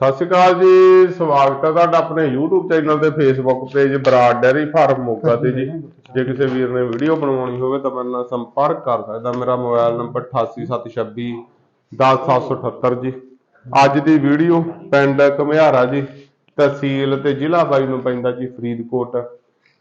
ਸਤਿ ਸ਼੍ਰੀ ਅਕਾਲ ਜੀ, ਸਵਾਗਤ ਹੈ ਤੁਹਾਡਾ ਆਪਣੇ YouTube ਚੈਨਲ ਤੇ Facebook page Brar dairy farm Moga ਤੇ ਜੀ। ਜੇ ਕਿਸੇ ਵੀਰ ਨੇ ਵੀਡੀਓ ਬਣਵਾਉਣੀ ਹੋਵੇ ਤਾਂ ਮੇਰੇ ਨਾਲ ਸੰਪਰਕ ਕਰ ਸਕਦਾ। ਮੇਰਾ ਮੋਬਾਈਲ ਨੰਬਰ 88726 10778 ਜੀ। ਅੱਜ ਦੀ ਵੀਡੀਓ ਪਿੰਡ ਘਮਿਆਰਾ ਜੀ, ਤਹਿਸੀਲ ਤੇ ਜ਼ਿਲ੍ਹਾ ਬਾਈ ਨੂੰ ਪੈਂਦਾ ਜੀ, ਫਰੀਦਕੋਟ।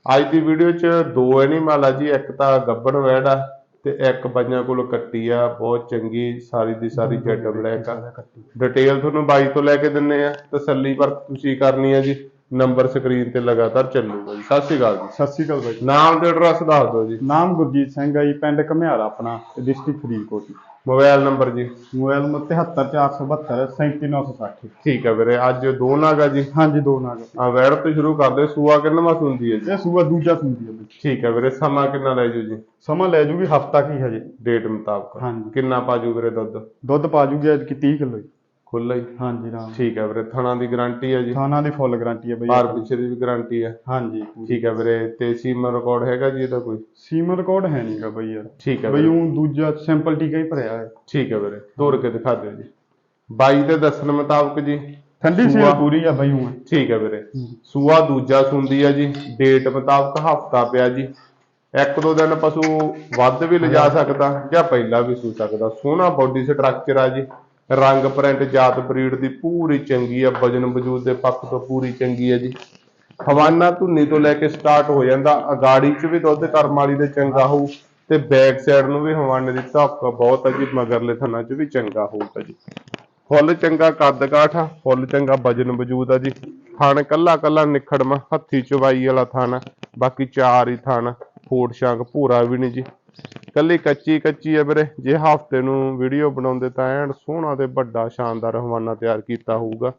ਅੱਜ ਦੀ ਵੀਡੀਓ 'ਚ ਦੋ ਐਨੀਮਲ ਆ ਜੀ, ਇੱਕ ਤਾਂ ਗੱਬੜ ਵੈੜ ਆ ਤੇ ਇੱਕ ਬਾਈਆਂ ਕੋਲ ਕੱਟੀ ਆ ਬਹੁਤ ਚੰਗੀ ਸਾਰੀ ਦੀ ਸਾਰੀ ਜੈਡ ਬਲੈਕ ਆ ਡਿਟੇਲ ਤੁਹਾਨੂੰ ਬਾਈ ਤੋਂ ਲੈ ਕੇ ਦਿੰਨੇ ਆ। ਤਸੱਲੀ ਪਰ ਤੁਸੀਂ ਕਰਨੀ ਆ ਜੀ। ਨੰਬਰ ਸਕਰੀਨ ਤੇ ਲਗਾਤਾਰ ਚੱਲੂਗਾ ਜੀ। ਸਤਿ ਸ਼੍ਰੀ ਅਕਾਲ ਜੀ। ਸਤਿ ਸ਼੍ਰੀ ਅਕਾਲ ਬਾਈ ਨਾਮ ਤੇ ਐਡਰੈਸ ਦੱਸ ਦਿਓ ਜੀ। ਨਾਮ ਗੁਰਜੀਤ ਸਿੰਘ ਹੈ ਜੀ ਪਿੰਡ ਘਮਿਆਰਾ ਆਪਣਾ ਡਿਸਟ੍ਰਿਕਟ ਫਰੀਦਕੋਟ। ਜੀ ਮੋਬਾਈਲ ਨੰਬਰ ਜੀ। ਮੋਬਾਈਲ ਨੰਬਰ 73472 37960 ਠੀਕ ਹੈ ਵੀਰੇ ਅੱਜ ਦੋ ਨਾਗਾ ਜੀ। ਹਾਂਜੀ ਦੋ ਨਾਗ ਆ ਵੈੜ ਤੋਂ ਸ਼ੁਰੂ ਕਰਦੇ ਸੂਆ ਕਿੰਨਾ ਮਾਸ ਹੁੰਦੀ ਹੈ ਜੀ? ਇਹ ਸੂਆ ਦੂਜਾ ਸੁਣਦੀ ਹੈ ਬਈ। ਠੀਕ ਹੈ ਵੀਰੇ ਸਮਾਂ ਕਿੰਨਾ ਲੈ ਜੂ ਜੀ? ਸਮਾਂ ਲੈ ਜੂਗੀ ਹਫਤਾ ਕੀ ਹਜੇ ਡੇਟ ਮੁਤਾਬਕ। ਹਾਂਜੀ। ਕਿੰਨਾ ਪਾਜੂ ਵੀਰੇ ਦੁੱਧ? ਦੁੱਧ ਪਾ ਜੂਗੀ ਅੱਜ ਕੀ 30 ਕਿਲੋ ਜੀ। ਖੁੱਲਾ ਹੀ? ਹਾਂਜੀ ਰਾਮ। ਠੀਕ ਹੈ ਵੀਰੇ ਥਣਾ ਦੀ ਗਾਰੰਟੀ ਹੈ ਜੀ? ਥਾਣਾ ਦੀ ਫੁੱਲ ਗਾਰੰਟੀ ਹੈ ਬਈ। ਬਾਹਰ ਪਿੱਛੇ ਦੀ ਵੀ ਗਾਰੰਟੀ ਹੈ? ਹਾਂਜੀ। ਠੀਕ ਹੈ ਵੀਰੇ ਤੇ ਸੀਮਾ ਰਿਕਾਰਡ ਹੈਗਾ ਜੀ ਇਹਦਾ ਕੋਈ? ਸੀਮਾ ਰਿਕਾਰਡ ਹੈ ਨਹੀਂਗਾ ਬਈ ਯਾਰ। ਠੀਕ ਹੈ ਬਈ ਵੀਰੇ। ਉਹ ਦੂਜਾ ਸਿੰਪਲ ਟੀਕਾ ਹੀ ਭਰਿਆ ਹੈ। ਠੀਕ ਹੈ ਵੀਰੇ ਤੋੜ ਕੇ ਦਿਖਾ ਦਿਓ ਜੀ। ਬਾਈ ਦੇ ਦੱਸਣ ਮੁਤਾਬਕ ਜੀ ਠੰਡੀ ਸੀਲ ਸੂਆ। ਪੂਰੀ ਆ ਬਈ ਉਹ। ਠੀਕ ਹੈ ਵੀਰੇ। ਸੂਆ ਦੂਜਾ ਸੁੰਦੀ ਹੈ ਜੀ ਡੇਟ ਮੁਤਾਬਕ ਹਫਤਾ ਪਿਆ ਜੀ। ਇੱਕ ਦੋ ਦਿਨ ਪਸ਼ੂ ਵੱਧ ਵੀ ਲਿਜਾ ਸਕਦਾ ਜਾਂ ਪਹਿਲਾਂ ਵੀ ਸੂ ਸਕਦਾ। ਸੋਹਣਾ ਬਾਡੀ ਸਟਰਕਚਰ ਆ ਜੀ। ਰੰਗ ਪ੍ਰਿੰਟ ਜਾਤ ਬਰੀਡ ਦੀ ਪੂਰੀ ਚੰਗੀ ਆ, ਵਜਨ ਵਜੂਦ ਦੇ ਪੱਖ ਤੋਂ ਪੂਰੀ ਚੰਗੀ ਹੈ ਜੀ। ਹਵਾਨਾ ਧੁੰਨੀ ਤੋਂ ਲੈ ਕੇ ਸਟਾਰਟ ਹੋ ਜਾਂਦਾ, ਅਗਾੜੀ 'ਚ ਵੀ ਦੁੱਧ ਕਰਮ ਵਾਲੀ ਦੇ ਚੰਗਾ ਹੋਊ ਤੇ ਬੈਕ ਸਾਈਡ ਨੂੰ ਵੀ ਹਵਾਨੇ ਦੀ ਧੱਕ ਬਹੁਤ ਆ ਜੀ, ਮਗਰਲੇ ਥਣਾ 'ਚ ਵੀ ਚੰਗਾ ਹੋਊਗਾ ਜੀ। ਫੁੱਲ ਚੰਗਾ ਕੱਦ ਕਾਠ ਆ, ਫੁੱਲ ਚੰਗਾ ਵਜਨ ਵਜੂਦ ਆ ਜੀ। ਥਣ ਕੱਲਾ ਕੱਲਾ ਨਿਖੜਮਾ, ਹੱਥੀ ਚਵਾਈ ਵਾਲਾ ਥਣ, ਬਾਕੀ ਚਾਰ ਹੀ ਥਣ ਫੋੜ ਸ਼ਾਂਕ ਭੂਰਾ ਵੀ ਨਹੀਂ ਜੀ। ਕੱਲੀ ਕੱਚੀ ਕੱਚੀ ਹੈ ਵੀਰੇ। ਜੇ ਹਫ਼ਤੇ ਨੂੰ ਵੀਡੀਓ ਬਣਾਉਂਦੇ ਤਾਂ ਐਨ ਸੋਹਣਾ ਤੇ ਵੱਡਾ ਸ਼ਾਨਦਾਰ ਹਵਾਨਾ ਤਿਆਰ ਕੀਤਾ ਹੋਊਗਾ।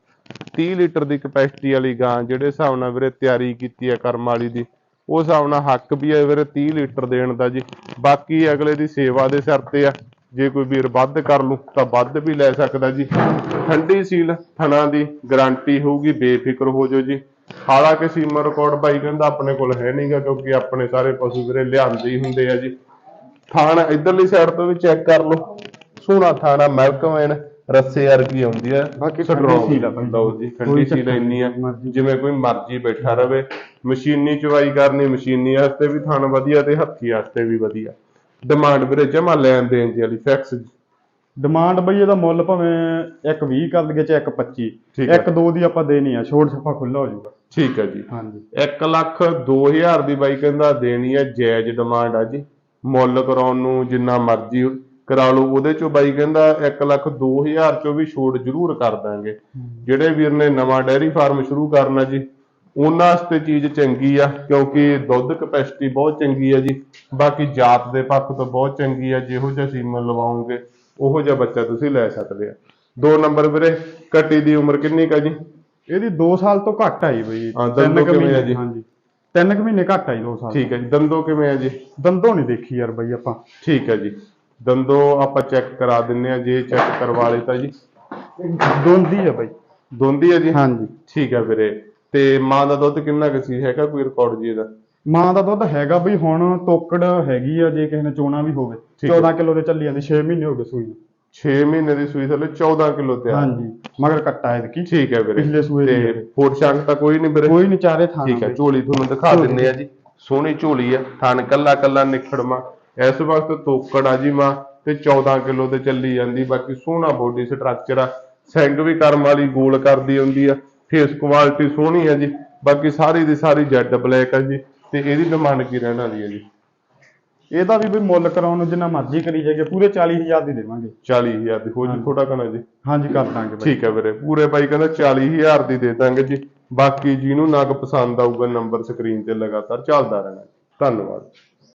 30 ਲੀਟਰ ਦੀ ਕਪੈਸਿਟੀ ਵਾਲੀ ਗਾਂ ਜਿਹੜੇ ਹਿਸਾਬ ਨਾਲ ਵੀਰੇ ਤਿਆਰੀ ਕੀਤੀ ਹੈ ਕਰਮ ਵਾਲੀ ਦੀ ਉਸ ਹਿਸਾਬ ਨਾਲ ਹੱਕ ਵੀ ਹੈ ਵੀਰੇ 30 ਲੀਟਰ ਦੇਣ ਦਾ ਜੀ। ਬਾਕੀ ਅਗਲੇ ਦੀ ਸੇਵਾ ਦੇ ਸਿਰ ਤੇ ਆ। ਜੇ ਕੋਈ ਵੀਰ ਵੱਧ ਕਰ ਲੂ ਤਾਂ ਵੱਧ ਵੀ ਲੈ ਸਕਦਾ ਜੀ। ਠੰਡੀ ਸੀਲ ਥਣਾ ਦੀ ਗਾਰੰਟੀ ਹੋਊਗੀ, ਬੇਫਿਕਰ ਹੋ ਜਾਓ ਜੀ। ਹਾਲਾਂਕਿ ਸੀਮਾ ਰਿਕਾਰਡ ਬਾਈ ਕਹਿੰਦਾ ਆਪਣੇ ਕੋਲ ਹੈ ਨਹੀਂਗਾ ਕਿਉਂਕਿ ਆਪਣੇ ਸਾਰੇ ਪਸ਼ੂ ਵੀਰੇ ਲਿਆਂਦੇ ਹੀ ਹੁੰਦੇ ਆ ਜੀ। ਥਾਣ ਇਧਰਲੀ ਸਾਈਡ ਤੋਂ ਵੀ ਚੈੱਕ ਕਰ ਲਓ। ਸੋਹਣਾ ਥਾਣਾ ਮੈਲਕਮੈਨ ਰੱਸੇ ਵਰਗੀ ਆਉਂਦੀ ਹੈ। ਬਾਕੀ Strong ਠੰਡੀ ਸੀਲ ਆ ਬਾਈ। ਲਓ ਜੀ ਠੰਡੀ ਕੋਈ ਸੀਲ ਚੱਕਰ ਇੰਨੀ ਆ ਨਹੀਂ, ਮਰਜ਼ੀ। ਜਿਵੇਂ ਕੋਈ ਮਰਜ਼ੀ ਬੈਠਾ ਰਵੇ। ਮਸ਼ੀਨੀ ਚਵਾਈ ਕਰਨੀ ਮਸ਼ੀਨੀ ਵਾਸਤੇ ਵੀ ਥਣ ਵਧੀਆ ਤੇ ਹੱਥੀ ਵਾਸਤੇ ਵੀ ਵਧੀਆ। ਡਿਮਾਂਡ ਵੀਰੇ ਜਮਾ ਲੈਣ ਦੇਣ ਦੀ ਵਾਲੀ ਫਿਕਸ ਡਿਮਾਂਡ ਬਈ ਇਹਦਾ ਮੁੱਲ ਭਾਵੇਂ ਇੱਕ 20 ਕਰ ਲਈਏ ਚ ਇੱਕ 25 ਠੀਕ ਹੈ। ਇੱਕ ਦੋ ਦੀ ਆਪਾਂ ਦੇਣੀ ਆ ਛੋੜ ਛੱਪਾ ਖੁੱਲਾ ਹੋ ਜਾਊਗਾ। ਠੀਕ ਹੈ ਜੀ। ਹਾਂਜੀ। 1 ਲੱਖ 2000 ਦੀ ਬਾਈ ਕਹਿੰਦਾ ਦੇਣੀ ਹੈ ਜਾਇਜ਼ ਡਿਮਾਂਡ ਆ ਜੀ। ਮੁੱਲ ਕਰਾਉਣ ਨੂੰ ਜਿੰਨਾ ਮਰਜ਼ੀ ਕਰਾ ਲਓ ਉਹਦੇ ਚੋਂ ਬਾਈ ਕਹਿੰਦਾ 1 ਲੱਖ 2000 ਚੋਂ ਵੀ ਛੋਟ ਜ਼ਰੂਰ ਕਰ ਦਾਂਗੇ। ਜਿਹੜੇ ਵੀਰ ਨੇ ਨਵਾਂ ਡੈਰੀ ਫਾਰਮ ਸ਼ੁਰੂ ਕਰਨਾ ਜੀ ਉਹਨਾਂ ਵਾਸਤੇ ਚੀਜ਼ ਚੰਗੀ ਆ ਕਿਉਂਕਿ ਦੁੱਧ ਕਪੈਸਿਟੀ ਬਹੁਤ ਚੰਗੀ ਆ ਜੀ। ਬਾਕੀ ਜਾਤ ਦੇ ਪੱਖ ਤੋਂ ਬਹੁਤ ਚੰਗੀ ਆ ਜਿਹੋ ਜਿਹਾ ਸੀਮਨ ਲਵਾਓਗੇ ਉਹੋ ਜਿਹਾ ਬੱਚਾ ਤੁਸੀਂ ਲੈ ਸਕਦੇ ਆ। ਦੋ ਨੰਬਰ ਵੀਰੇ ਕੱਟੀ ਦੀ ਉਮਰ ਕਿੰਨੀ ਕਾ ਜੀ? ਇਹਦੀ 2 ਸਾਲ ਤੋਂ ਘੱਟ ਆਈ ਬਈ ਹਾਂ, ਤਿੰਨ ਦੰਦੋਂ ਕੁ ਕਿਵੇਂ ਆ ਮਹੀਨੇ ਜੀ? ਹਾਂਜੀ। ਤਿੰਨ ਕੁ ਮਹੀਨੇ ਘੱਟ ਆਈ 2 ਸਾਲ। ਠੀਕ ਹੈ ਜੀ ਦੰਦੋ ਕਿਵੇਂ ਆ ਜੀ? ਦੰਦੋਂ ਨਹੀਂ ਦੇਖੀ ਯਾਰ ਬਈ ਆਪਾਂ। ਠੀਕ ਹੈ ਜੀ ਦੰਦੋ ਆਪਾਂ ਚੈੱਕ ਕਰਾ ਦਿੰਨੇ ਆ ਜੇ ਚੈੱਕ ਕਰਵਾ ਲਈ ਤਾਂ ਜੀ। ਦੋਂਦੀ ਆ ਬਈ। ਦੋਂਦੀ ਹੈ ਜੀ? ਹਾਂਜੀ। ਠੀਕ ਹੈ ਵੀਰੇ ਤੇ ਮਾਂ ਦਾ ਦੁੱਧ ਕਿੰਨਾ ਕੁ ਸੀ? ਹੈਗਾ ਕੋਈ ਰਿਕਾਰਡ ਜੀ ਇਹਦਾ? ਮਾਂ ਦਾ ਦੁੱਧ ਹੈਗਾ ਬਈ ਹੁਣ ਤੋਕੜ ਹੈਗੀ ਆ ਜੇ ਕਿਸੇ ਨੇ ਚੋਣਾ ਵੀ ਹੋਵੇ। ਠੀਕ ਹੈ। 14 ਕਿਲੋ ਦੇ ਚੱਲੀ ਜਾਂਦੀ 6 ਮਹੀਨੇ ਹੋ ਗਏ ਸੂਈ ਨੂੰ। 6 ਮਹੀਨੇ ਦੀ ਸੂਈ ਥੱਲੇ 14 ਕਿਲੋ ਤਿਆਰ। ਹਾਂਜੀ। ਮਗਰ ਕੱਟਾ ਐਤਕੀ ਠੀਕ ਹੈ ਵੀਰੇ? ਪਿਛਲੇ ਸੂਏ ਤੇ। ਫੋਰ ਸ਼ੰਕ ਤਾਂ ਕੋਈ ਨਹੀਂ ਵੀਰੇ? ਕੋਈ ਨਹੀਂ ਚਾਰੇ ਥਾਂ ਠੀਕ ਹੈ ਝੋਲੀ ਤੁਹਾਨੂੰ ਦਿਖਾ ਦਿੰਨੇ ਆ ਜੀ। ਸੋਹਣੀ ਝੋਲੀ ਆ ਥਣ ਕੱਲਾ ਕੱਲਾ ਨਿਖੜਮਾ ਇਸ ਵਕਤ ਤੋਕੜ ਆ ਜੀ ਮਾਂ ਤੇ 14 ਕਿਲੋ ਤੇ ਚੱਲੀ ਜਾਂਦੀ। ਬਾਕੀ ਸੋਹਣਾ ਬੋਡੀ ਸਟਰਕਚਰ ਆ। ਸਿੰਗ ਵੀ ਕਰਮ ਵਾਲੀ ਗੋਲ ਕਰਦੀ ਹੁੰਦੀ ਆ। ਫੇਸ ਕੁਆਲਿਟੀ ਸੋਹਣੀ ਆ ਜੀ। ਬਾਕੀ ਸਾਰੀ ਦੀ ਸਾਰੀ ਜੈਡ ਬਲੈਕ ਆ ਜੀ। ਤੇ ਇਹਦੀ ਡਿਮਾਂਡ ਕੀ ਰਹਿਣ ਵਾਲੀ ਹੈ ਜੀ? ਇਹਦਾ ਵੀ ਬਈ ਮੁੱਲ ਕਰਾਉਣ ਨੂੰ ਜਿੰਨਾ ਮਰਜ਼ੀ ਕਰੀ ਜਾਈਏ ਪੂਰੇ 40000 ਦੀ ਦੇਵਾਂਗੇ। 40000 ਦੀ ਹੋ ਜੀ ਥੋੜਾ ਕਣਾ ਜੀ। ਹਾਂਜੀ ਕਰ ਦਾਂਗੇ ਬਈ। ਠੀਕ ਹੈ ਵੀਰੇ ਪੂਰੇ ਬਾਈ ਕਹਿੰਦਾ 40000 ਦੀ ਦੇ ਦਾਂਗੇ ਜੀ। ਬਾਕੀ ਜਿਹਨੂੰ ਨਗ ਪਸੰਦ ਆਊਗਾ ਨੰਬਰ ਸਕਰੀਨ ਤੇ ਲਗਾਤਾਰ ਚੱਲਦਾ ਰਹਿਣਾ। ਧੰਨਵਾਦ।